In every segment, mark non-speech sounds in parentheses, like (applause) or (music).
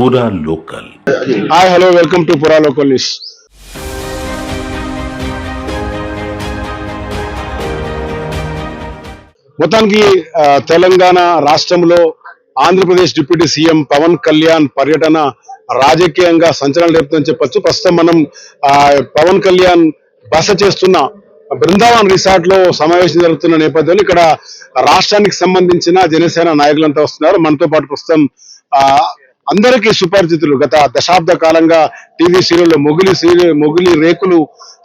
Pura local hi hello welcome to Pura local news మొత్తానికి తెలంగాణ రాష్ట్రంలో Andhra Pradesh deputy CM Pawan Kalyan పర్యటన రాజకీయంగా సంచలనం రేపుతుందని చెప్పొచ్చు. ప్రస్తుతం మనం ఆ, పవన్ కళ్యాణ్ బస చేస్తున్న బృందావన్ రిసార్ట్లో సమావేశం జరుగుతున్న నేపథ్యంలో ఇక్కడ రాష్ట్రానికి సంబంధించిన జనసేన నాయకులంతా వస్తున్నారు. మనతో పాటు ప్రస్తుతం ఆ, అందరికీ సుపరిచితులు. గత దశాబ్ద కాలంగా టీవీ సీరియల్లో మొగిలి సీరియల్ మొగిలి రేకులు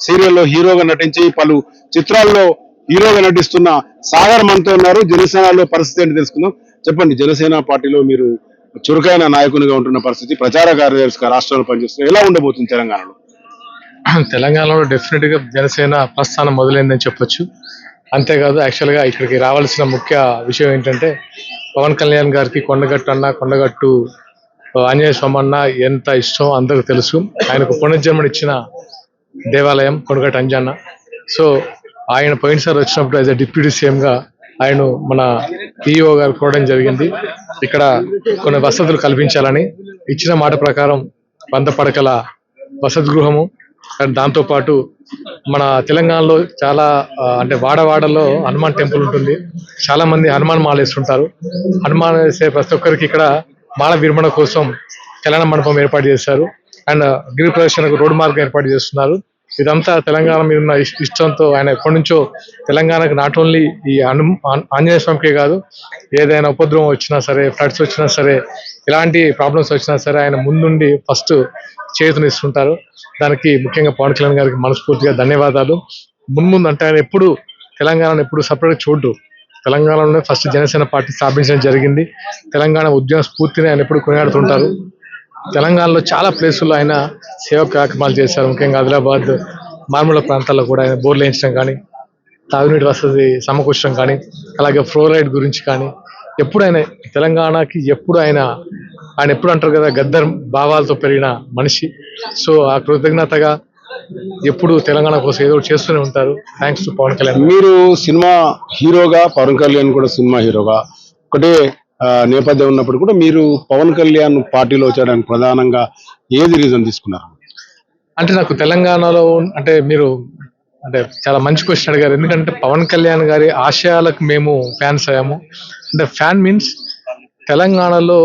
సీరియల్లో హీరోగా నటించి పలు చిత్రాల్లో హీరోగా నటిస్తున్న సాగర్ మనతో ఉన్నారు. జనసేనలో పరిస్థితి ఏంటి తెలుసుకుందాం. చెప్పండి జనసేన పార్టీలో మీరు చురుకైన నాయకునిగా ఉంటున్న పరిస్థితి ప్రచార కార్యదర్శిగా రాష్ట్రంలో పనిచేస్తున్నారు ఎలా ఉండబోతుంది తెలంగాణలో? (clears throat) తెలంగాణలో డెఫినెట్గా జనసేన ప్రస్థానం మొదలైందని చెప్పొచ్చు. అంతేకాదు యాక్చువల్గా ఇక్కడికి రావాల్సిన ముఖ్య విషయం ఏంటంటే పవన్ కళ్యాణ్ గారికి కొండగట్టు అన్న కొండగట్టు ఆంజనేయ స్వామి అన్న ఎంత ఇష్టం అందరికి తెలుసు. ఆయనకు పునర్జన్మనిచ్చిన దేవాలయం కొండగట్టు అంజన్న. సో ఆయన పోయినసారి వచ్చినప్పుడు యాజ్ అ డిప్యూటీ సీఎం గా ఆయన మన ఈఓ గారు కోరడం జరిగింది. ఇక్కడ కొన్ని వసతులు కల్పించాలని. ఇచ్చిన మాట ప్రకారం వంద పడకల వసతి గృహము దాంతో పాటు మన తెలంగాణలో చాలా అంటే వాడవాడలో హనుమాన్ టెంపుల్ ఉంటుంది. చాలా మంది హనుమాన్ మాల వేసుకుంటారు హనుమాన్ వేసే ప్రతి ఒక్కరికి ఇక్కడ మాల విరమణ కోసం కళ్యాణ మండపం ఏర్పాటు చేశారు. అండ్ గిరి ప్రదర్శనకు రోడ్డు మార్గం ఏర్పాటు చేస్తున్నారు. ఇదంతా తెలంగాణ మీద ఉన్న ఇష్టంతో ఆయన ఎప్పటి నుంచో తెలంగాణకు నాట్ ఓన్లీ ఈ అను ఆంజనేయ స్వామికే కాదు ఏదైనా ఉపద్రవం వచ్చినా సరే ఫ్లడ్స్ వచ్చినా సరే ఎలాంటి ప్రాబ్లమ్స్ వచ్చినా సరే ఆయన ముందుండి ఫస్ట్ చేతునిస్తుంటారు దానికి ముఖ్యంగా పవన్ కళ్యాణ్ గారికి మనస్ఫూర్తిగా ధన్యవాదాలు. మున్ముందు అంటే ఆయన ఎప్పుడు తెలంగాణను ఎప్పుడు సపరేట్ చూడ్డు. తెలంగాణలోనే ఫస్ట్ జనసేన పార్టీ స్థాపించడం జరిగింది. తెలంగాణ ఉద్యమ స్ఫూర్తిని ఆయన ఎప్పుడు కొనియాడుతుంటారు. తెలంగాణలో చాలా ప్లేసుల్లో ఆయన సేవా కార్యక్రమాలు చేశారు. ముఖ్యంగా ఆదిలాబాద్ మారుమూల ప్రాంతాల్లో కూడా ఆయన బోర్లు వేయించడం కానీ తాగునీటి వసతి సమకూర్చడం కానీ అలాగే ఫ్లోరైడ్ గురించి కానీ ఎప్పుడు ఆయన తెలంగాణకి ఎప్పుడు ఆయన ఆయన ఎప్పుడు అంటారు కదా గద్దర్ భావాలతో పెరిగిన మనిషి. సో ఆ కృతజ్ఞతగా ఎప్పుడు తెలంగాణ కోసం ఏదో చేస్తూనే ఉంటారు. థ్యాంక్స్ టు పవన్ కళ్యాణ్ మీరు సినిమా హీరోగా పవన్ కళ్యాణ్ కూడా సినిమా హీరోగా ఒకటే నేపథ్యం ఉన్నప్పుడు కూడా మీరు పవన్ కళ్యాణ్ పార్టీలో వచ్చడానికి ప్రధానంగా ఏది రీజన్ తీసుకున్నారు? అంటే నాకు తెలంగాణలో అంటే మీరు అంటే చాలా మంచి క్వశ్చన్ అడిగారు. ఎందుకంటే పవన్ కళ్యాణ్ గారి ఆశయాలకు మేము ఫ్యాన్స్ అయ్యాము. అంటే ఫ్యాన్ మీన్స్ తెలంగాణలో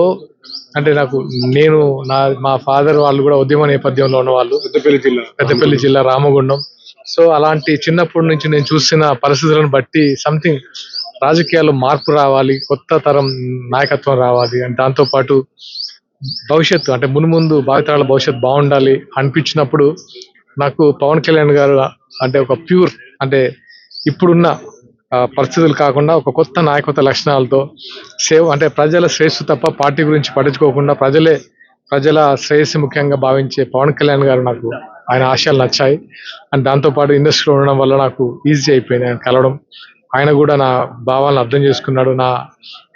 అంటే నాకు నేను నా మా ఫాదర్ వాళ్ళు కూడా ఉద్యమ నేపథ్యంలో ఉన్న వాళ్ళు పెద్దపల్లి జిల్లా. పెద్దపల్లి జిల్లా రామగుండం. సో అలాంటి చిన్నప్పటి నుంచి నేను చూసిన పరిస్థితులను బట్టి సంథింగ్ రాజకీయాల్లో మార్పు రావాలి కొత్త తరం నాయకత్వం రావాలి అండ్ దాంతో పాటు భవిష్యత్తు అంటే మున్ముందు భావితరాల భవిష్యత్తు బాగుండాలి అనిపించినప్పుడు నాకు పవన్ కళ్యాణ్ గారు అంటే ఒక ప్యూర్ అంటే ఇప్పుడున్న పరిస్థితులు కాకుండా ఒక కొత్త నాయకత్వ లక్షణాలతో సేవ్ అంటే ప్రజల శ్రేయస్సు తప్ప పార్టీ గురించి పట్టించుకోకుండా ప్రజలే ప్రజల శ్రేయస్సు ముఖ్యంగా భావించే పవన్ కళ్యాణ్ గారు నాకు ఆయన ఆశయాలు నచ్చాయి. అండ్ దాంతోపాటు ఇండస్ట్రీలో ఉండడం వల్ల నాకు ఈజీ అయిపోయింది ఆయన కలవడం. ఆయన కూడా నా భావాలను అర్థం చేసుకున్నాడు. నా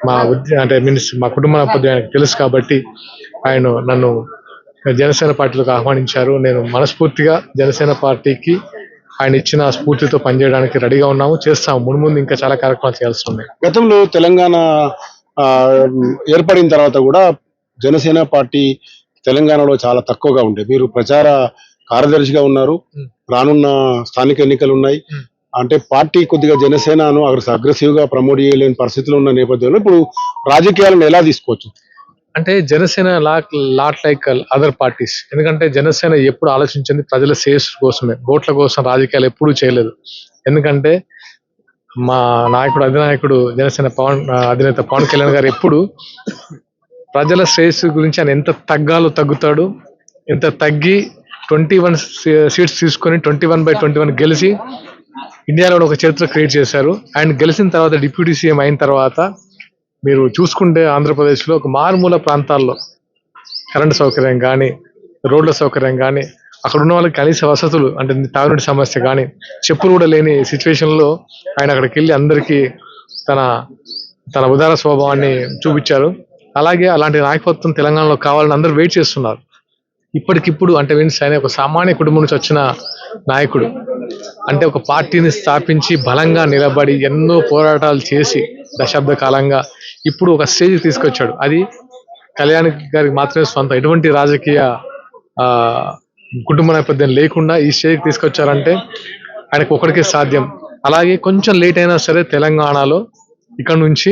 మా అంటే మీన్స్ మా కుటుంబ నేపథ్యం ఆయనకు తెలుసు కాబట్టి ఆయన నన్ను జనసేన పార్టీలోకి ఆహ్వానించారు. నేను మనస్ఫూర్తిగా జనసేన పార్టీకి ఆయన ఇచ్చిన స్ఫూర్తితో పనిచేయడానికి రెడీగా ఉన్నాము. చేస్తాము. ముందు ముందు ఇంకా చాలా కార్యక్రమాలు చేయాల్సి ఉన్నాయి గతంలో తెలంగాణ ఆ, ఏర్పడిన తర్వాత కూడా జనసేన పార్టీ తెలంగాణలో చాలా తక్కువగా ఉండే. మీరు ప్రచార కార్యదర్శిగా ఉన్నారు. రానున్న స్థానిక ఎన్నికలు ఉన్నాయి. అంటే పార్టీ కొద్దిగా జనసేనను అగ్రెసివ్గా ప్రమోట్ చేయలేని పరిస్థితులు ఉన్న నేపథ్యంలో ఇప్పుడు రాజకీయాలను ఎలా తీసుకోవచ్చు? అంటే Janasena lot lot like other parties. ఎందుకంటే జనసేన ఎప్పుడు ఆలోచించింది ప్రజల సేఫ్ కోసమే. ఓట్ల కోసం రాజకీయాలు ఎప్పుడూ చేయలేదు. ఎందుకంటే మా నాయకుడు అధినాయకుడు జనసేన పవన్ అధినేత పవన్ కళ్యాణ్ గారు ఎప్పుడు ప్రజల శ్రేయస్సు గురించి ఆయన ఎంత తగ్గాలో తగ్గుతాడు. ఎంత తగ్గి ట్వంటీ వన్ సీట్స్ తీసుకొని twenty one by twenty one గెలిచి ఇండియాలో ఒక చరిత్ర క్రియేట్ చేశారు. అండ్ గెలిచిన తర్వాత డిప్యూటీ సీఎం అయిన తర్వాత మీరు చూసుకుంటే ఆంధ్రప్రదేశ్లో ఒక మారుమూల ప్రాంతాల్లో కరెంటు సౌకర్యం కానీ రోడ్ల సౌకర్యం కానీ అక్కడ ఉన్న వాళ్ళకి కనీస వసతులు అంటే తాగునీటి సమస్య కానీ చెప్పులు కూడా లేని సిచ్యువేషన్లో ఆయన అక్కడికి వెళ్ళి అందరికీ తన తన ఉదార స్వభావాన్ని చూపించారు. అలాగే అలాంటి నాయకత్వం తెలంగాణలో కావాలని అందరూ వెయిట్ చేస్తున్నారు. ఇప్పటికిప్పుడు అంటే మీన్స్ ఆయన ఒక సామాన్య కుటుంబం నుంచి వచ్చిన నాయకుడు. అంటే ఒక పార్టీని స్థాపించి బలంగా నిలబడి ఎన్నో పోరాటాలు చేసి దశాబ్ద కాలంగా ఇప్పుడు ఒక స్టేజ్ తీసుకొచ్చాడు. అది కళ్యాణ్ గారికి మాత్రమే సొంత ఎటువంటి రాజకీయ కుటుంబ నేపథ్యం లేకుండా ఈ స్టేజ్కి తీసుకొచ్చారంటే ఆయనకు ఒకరికే సాధ్యం. అలాగే కొంచెం లేట్ అయినా సరే తెలంగాణలో ఇక్కడ నుంచి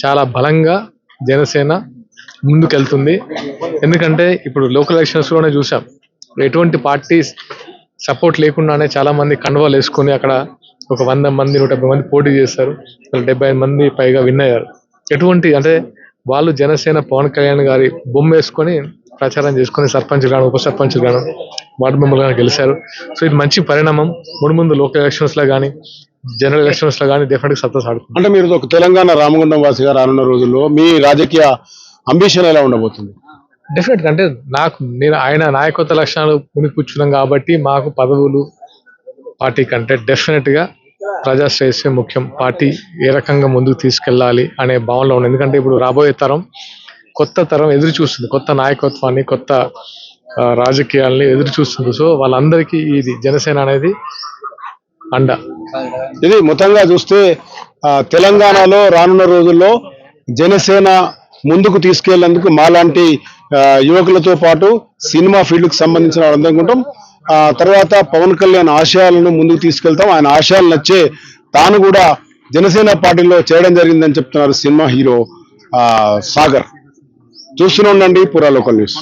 చాలా బలంగా జనసేన ముందుకెళ్తుంది. ఎందుకంటే ఇప్పుడు లోకల్ ఎలక్షన్స్లోనే చూసాం. ఎటువంటి పార్టీ సపోర్ట్ లేకుండానే చాలా మంది కండువాలు వేసుకొని అక్కడ ఒక వంద మంది నూట మంది పోటీ చేశారు డెబ్బై మంది పైగా విన్ అయ్యారు. ఎటువంటి అంటే వాళ్ళు జనసేన పవన్ కళ్యాణ్ గారి బొమ్మ వేసుకొని ప్రచారం చేసుకొని సర్పంచ్ గాను ఉప సర్పంచ్ గాను వార్డు మెంబర్ గాను గెలిచారు. సో ఇది మంచి పరిణామం. ముందు ముందు లోకల్ ఎలక్షన్స్లో కానీ జనరల్ ఎలక్షన్స్లో కానీ డెఫినెట్గా సత్తా సాడుతుంది అంటే మీరు ఒక తెలంగాణ రామగుండం వాసిగా రానున్న రోజుల్లో మీ రాజకీయ అంబిషన్ ఎలా ఉండబోతుంది? డెఫినెట్ అంటే నాకు నేను ఆయన నాయకత్వ లక్షణాలు పుణిపుచ్చున్నాం కాబట్టి మాకు పదవులు పార్టీ కంటే డెఫినెట్గా ప్రజా ముఖ్యం. పార్టీ ఏ రకంగా ముందుకు తీసుకెళ్ళాలి అనే భావనలో ఉంది ఎందుకంటే ఇప్పుడు రాబోయే తరం కొత్త తరం ఎదురు చూస్తుంది. కొత్త నాయకత్వాన్ని కొత్త రాజకీయాలని రాజకీయాల్ని ఎదురు చూస్తుంది. సో వాళ్ళందరికీ ఇది జనసేన అనేది అండ. ఇది మొత్తంగా చూస్తే తెలంగాణలో రానున్న రోజుల్లో జనసేన ముందుకు తీసుకెళ్ళేందుకు మాలాంటి యువకులతో పాటు సినిమా ఫీల్డ్కు సంబంధించిన వాళ్ళందరం అనుకుంటాం ఆ తర్వాత పవన్ కళ్యాణ్ ఆశయాలను ముందుకు తీసుకెళ్తాం. ఆయన ఆశయాలు నచ్చే తాను కూడా జనసేన పార్టీలో చేయడం జరిగిందని చెప్తున్నారు సినిమా హీరో ఆ, సాగర్. చూస్తూనే ఉండండి పురా లోకల్ న్యూస్.